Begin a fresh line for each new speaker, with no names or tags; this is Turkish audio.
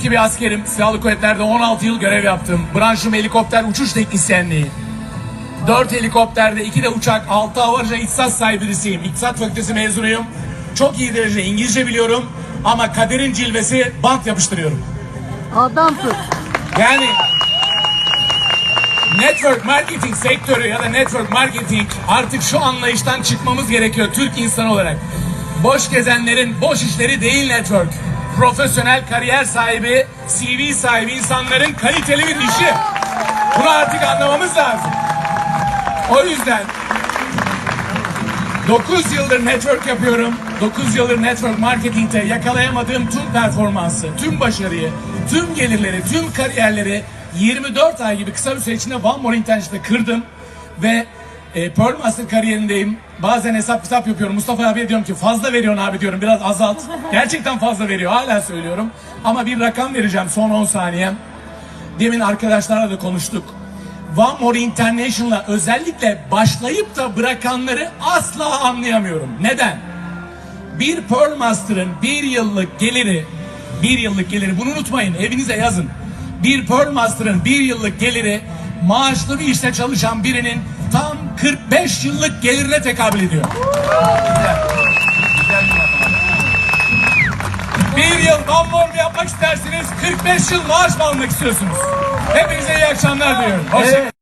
eski bir askerim. Silahlı kuvvetlerde 16 yıl görev yaptım. Branşım helikopter uçuş teknisyenliği. 4 helikopterde, 2 de uçak, 6 havarca ihtisas sahibi birisiyim. İktisat fakültesi mezunuyum. Çok iyi derece İngilizce biliyorum. Ama kaderin cilvesi bant yapıştırıyorum.
Adamsın.
Yani network marketing sektörü ya da network marketing artık şu anlayıştan çıkmamız gerekiyor Türk insanı olarak. Boş gezenlerin boş işleri değil network. Profesyonel kariyer sahibi, CV sahibi insanların kaliteli bir işi. Bunu artık anlamamız lazım. O yüzden 9 yıldır network yapıyorum. 9 yıldır network marketingte yakalayamadığım tüm performansı, tüm başarıyı, tüm gelirleri, tüm kariyerleri 24 ay gibi kısa bir süre içinde One More Internship'te kırdım ve e, Pearl Master kariyerindeyim. Bazen hesap kitap yapıyorum. Mustafa abiye diyorum ki fazla veriyorsun abi diyorum biraz azalt. Gerçekten fazla veriyor hala söylüyorum. Ama bir rakam vereceğim son 10 saniyem. Demin arkadaşlarla da konuştuk. One More International'a özellikle başlayıp da bırakanları asla anlayamıyorum. Neden? Bir Pearl Master'ın bir yıllık geliri, bir yıllık geliri, bunu unutmayın, evinize yazın. Bir Pearl Master'ın bir yıllık geliri, maaşlı bir işte çalışan birinin tam 45 yıllık gelirine tekabül ediyor. Bir yıl More yapmak istersiniz, 45 yıl maaş mı almak istiyorsunuz? Hepinize iyi akşamlar diliyorum. Hoşçakalın.
Evet.